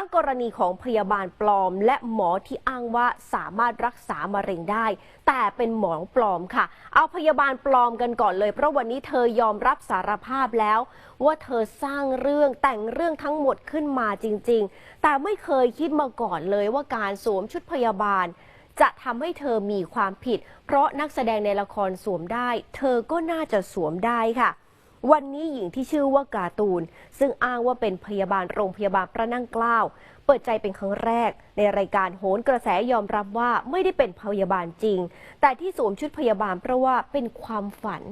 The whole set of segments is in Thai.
ทั้งกรณีของพยาบาลปลอม และหมอที่อ้างว่าสามารถรักษามะเร็งได้ แต่เป็นหมอปลอมค่ะ เอาพยาบาลปลอมกันก่อนเลย เพราะวันนี้เธอยอมรับสารภาพแล้ว ว่าเธอสร้างเรื่องแต่งเรื่องทั้งหมดขึ้นมาจริง ๆ แต่ไม่เคยคิดมาก่อนเลยว่าการสวมชุดพยาบาลจะทำให้เธอมีความผิด เพราะนักแสดงในละครสวมได้ เธอก็น่าจะสวมได้ค่ะ วันนี้หญิงที่ชื่อว่าการ์ตูน ซึ่งอ้างว่าเป็นพยาบาลโรงพยาบาลพระนั่งเกล้าเปิดใจเป็นครั้งแรก ในรายการโหนกระแสยอมรับว่าไม่ได้เป็นพยาบาลจริง แต่ที่สวมชุดพยาบาลเพราะว่าเป็นความฝัน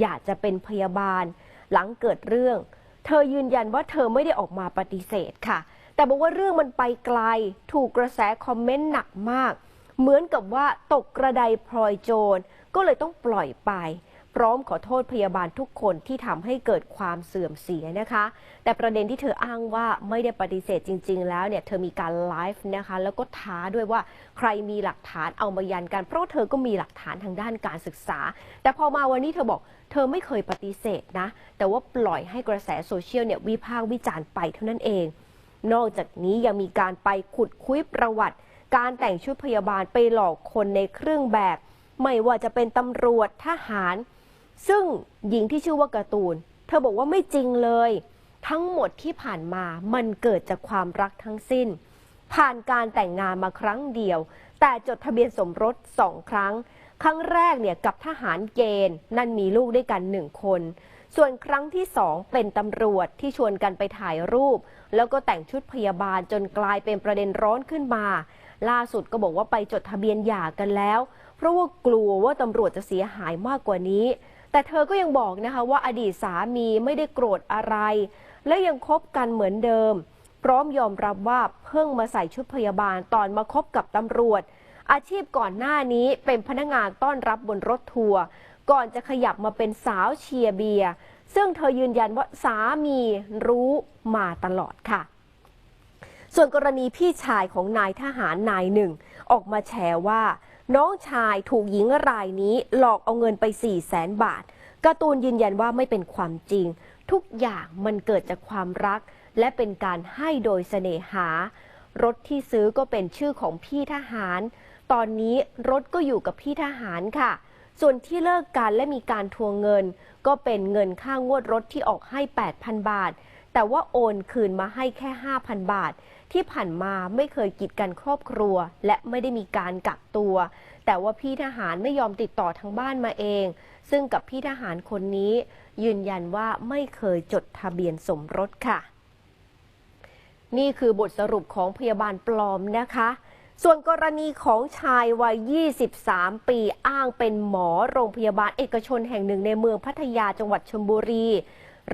อยากจะเป็นพยาบาล หลังเกิดเรื่อง เธอยืนยันว่าเธอไม่ได้ออกมาปฏิเสธค่ะ แต่บอกว่าเรื่องมันไปไกล ถูกกระแสคอมเมนต์หนักมาก เหมือนกับว่าตกกระไดพลอยโจรก็เลยต้องปล่อยไป พร้อมขอโทษพยาบาลทุกคนที่ทำให้เกิดความเสื่อมเสียนะคะ แต่ประเด็นที่เธออ้างว่าไม่ได้ปฏิเสธจริง ๆ แล้วเนี่ยเธอมีการไลฟ์นะคะแล้วก็ท้าด้วยว่าใครมีหลักฐานเอามายันกัน เพราะเธอก็มีหลักฐานทางด้านการศึกษา แต่พอมาวันนี้เธอบอกเธอไม่เคยปฏิเสธนะ แต่ว่าปล่อยให้กระแสโซเชียลเนี่ยวิพากษ์วิจารณ์ไปเท่านั้นเอง นอกจากนี้ยังมีการไปขุดคุยประวัติ การแต่งชุดพยาบาลไปหลอกคนในเครื่องแบบ ไม่ว่าจะเป็นตำรวจทหาร ซึ่งหญิงที่ชื่อว่าการ์ตูน เธอบอกว่าไม่จริงเลย ทั้งหมดที่ผ่านมามันเกิดจากความรักทั้งสิ้น ผ่านการแต่งงานมาครั้งเดียว แต่จดทะเบียนสมรสสองครั้ง ครั้งแรกเนี่ยกับทหารเกณฑ์ นั่นมีลูกด้วยกันหนึ่งคน ส่วนครั้งที่สองเป็นตำรวจที่ชวนกันไปถ่ายรูป แล้วก็แต่งชุดพยาบาลจนกลายเป็นประเด็นร้อนขึ้นมา ล่าสุดก็บอกว่าไปจดทะเบียนหย่ากันแล้ว เพราะว่ากลัวว่าตำรวจจะเสียหายมากกว่านี้ แต่เธอก็ยังบอกนะคะว่าอดีตสามีไม่ได้โกรธอะไร และยังคบกันเหมือนเดิม พร้อมยอมรับว่าเพิ่งมาใส่ชุดพยาบาลตอนมาคบกับตำรวจ อาชีพก่อนหน้านี้เป็นพนักงานต้อนรับบนรถทัวร์ก่อนจะขยับมาเป็นสาวเชียร์เบียร์ซึ่งเธอยืนยันว่าสามีรู้มาตลอดค่ะ ส่วนกรณีพี่ชายของนายทหารนายหนึ่ง ออกมาแฉว่า น้องชายถูกหญิงรายนี้หลอกเอาเงินไป4ี่แสนบาท การ์ตูนยืนยันว่าไม่เป็นความจริง ทุกอย่างมันเกิดจากความรัก และเป็นการให้โดยเสน่หา รถที่ซื้อก็เป็นชื่อของพี่ทหาร ตอนนี้รถก็อยู่กับพี่ทหารค่ะ ส่วนที่เลิกกันและมีการทวงเงิน ก็เป็นเงินค่างวดรถที่ออกให้ 8,000 บาท แต่ว่าโอนคืนมาให้แค่ 5,000 บาท ที่ผ่านมาไม่เคยกีดกันครอบครัว และไม่ได้มีการกักตัว แต่ว่าพี่ทหารไม่ยอมติดต่อทางบ้านมาเอง ซึ่งกับพี่ทหารคนนี้ ยืนยันว่าไม่เคยจดทะเบียนสมรสค่ะ นี่คือบทสรุปของพยาบาลปลอมนะคะ ส่วนกรณีของชายวัย 23 ปีอ้างเป็นหมอโรงพยาบาลเอกชนแห่งหนึ่งในเมืองพัทยาจังหวัดชลบุรี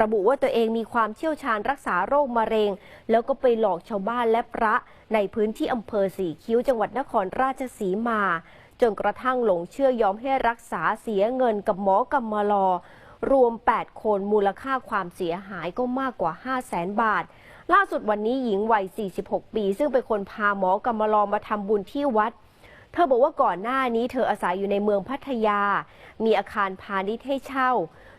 ระบุว่าตัวเองมีความเชี่ยวชาญรักษาโรคมะเร็ง แล้วก็ไปหลอกชาวบ้านและพระในพื้นที่อำเภอสีคิ้วจังหวัดนครราชสีมา จนกระทั่งหลงเชื่อยอมให้รักษาเสียเงินกับหมอกำมลอรวม 8 คนมูลค่าความเสียหายก็มากกว่า 5 0 0แสนบาท ล่าสุดวันนี้หญิงวัย 46 ปี ซึ่งเป็นคนพาหมอกำมลอมาทำบุญที่วัด เธอบอกว่าก่อนหน้านี้เธออาศัยอยู่ในเมืองพัทยา มีอาคารพาณิชย์ให้เช่า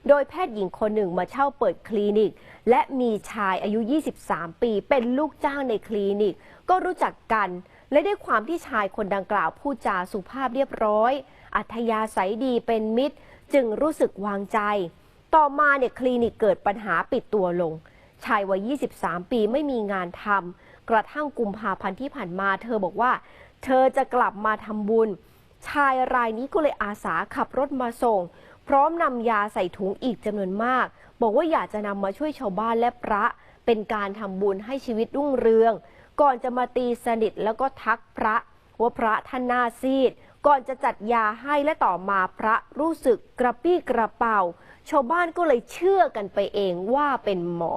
โดยแพทย์หญิงคนหนึ่งมาเช่าเปิดคลินิก และมีชายอายุ 23 ปี เป็นลูกจ้างในคลินิก ก็รู้จักกัน และด้วยความที่ชายคนดังกล่าวพูดจาสุภาพเรียบร้อย อัธยาศัยดีเป็นมิตร จึงรู้สึกวางใจ ต่อมาเนี่ยคลินิกเกิดปัญหาปิดตัวลง ชายวัย 23 ปีไม่มีงานทำกระทั่งกุมภาพันธ์ที่ผ่านมา เธอบอกว่า เธอจะกลับมาทำบุญ ชายรายนี้ก็เลยอาสาขับรถมาส่ง พร้อมนำยาใส่ถุงอีกจำนวนมาก บอกว่าอยากจะนำมาช่วยชาวบ้านและพระ เป็นการทำบุญให้ชีวิตรุ่งเรือง ก่อนจะมาตีสนิทแล้วก็ทักพระว่าพระท่านหน้าซีด ก่อนจะจัดยาให้และต่อมาพระรู้สึกกระปี้กระเป๋า ชาวบ้านก็เลยเชื่อกันไปเองว่าเป็นหมอ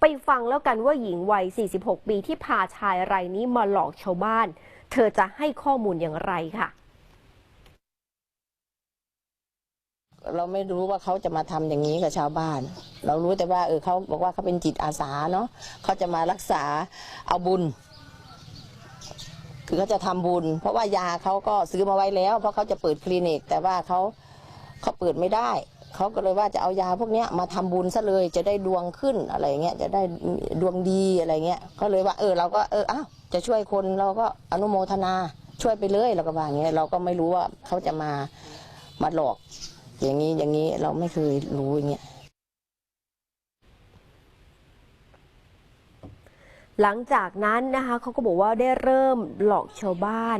ไปฟังแล้วกันว่าหญิงวัย 46 ปีที่พาชายรายนี้มาหลอกชาวบ้าน เธอจะให้ข้อมูลอย่างไรค่ะ เราไม่รู้ว่าเขาจะมาทำอย่างนี้กับชาวบ้าน เรารู้แต่ว่าเออเขาบอกว่าเขาเป็นจิตอาสาเนาะเขาจะมารักษาเอาบุญ คือเขาจะทำบุญ เพราะว่ายาเขาก็ซื้อมาไว้แล้ว เพราะเขาจะเปิดคลินิก แต่ว่าเขาเขาเปิดไม่ได้ เขาก็เลยว่าจะเอายาพวกเนี้ยมาทำบุญซะเลยจะได้ดวงขึ้นอะไรเงี้ยจะได้ดวงดีอะไรเงี้ยก็เลยว่าเออเราก็เอออ้าวจะช่วยคนเราก็อนุโมทนาช่วยไปเลยเราก็ว่าอย่างเงี้ยเราก็ไม่รู้ว่าเขาจะมามาหลอก อย่างนี้อย่างนี้เราไม่เคยรู้อย่างเงี้ยหลังจากนั้นนะคะเขาก็บอกว่าได้เริ่มหลอกชาวบ้าน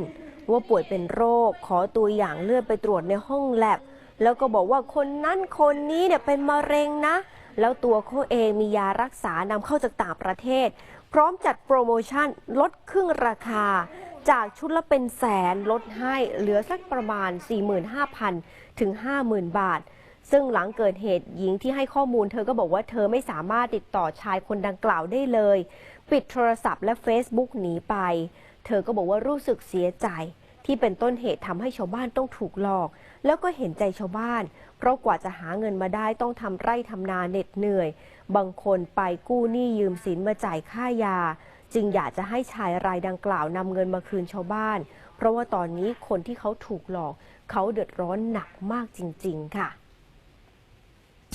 ว่าป่วยเป็นโรค ขอตัวอย่างเลือดไปตรวจในห้องแลบ แล้วก็บอกว่าคนนั้นคนนี้เนี่ยเป็นมะเร็งนะ แล้วตัวเขาเองมียารักษานำเข้าจากต่างประเทศ พร้อมจัดโปรโมชั่นลดครึ่งราคา จากชุดละเป็นแสนลดให้เหลือสักประมาณ 45,000 ถึง 50,000 บาท ซึ่งหลังเกิดเหตุหญิงที่ให้ข้อมูลเธอก็บอกว่าเธอไม่สามารถติดต่อชายคนดังกล่าวได้เลย ปิดโทรศัพท์และ Facebook หนีไป เธอก็บอกว่ารู้สึกเสียใจ ที่เป็นต้นเหตุทำให้ชาวบ้านต้องถูกหลอก แล้วก็เห็นใจชาวบ้าน เพราะกว่าจะหาเงินมาได้ต้องทำไร่ทำนาเหน็ดเหนื่อย บางคนไปกู้หนี้ยืมสินมาจ่ายค่ายา จึงอยากจะให้ชายรายดังกล่าวนำเงินมาคืนชาวบ้าน เพราะว่าตอนนี้คนที่เขาถูกหลอก เขาเดือดร้อนหนักมากจริง ๆ ค่ะ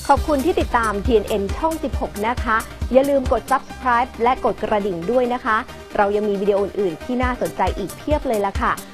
ขอบคุณที่ติดตาม TNN ช่อง 16 นะคะ อย่าลืมกด subscribe และกดกระดิ่งด้วยนะคะ เรายังมีวิดีโออื่นๆที่น่าสนใจอีกเพียบเลยละค่ะ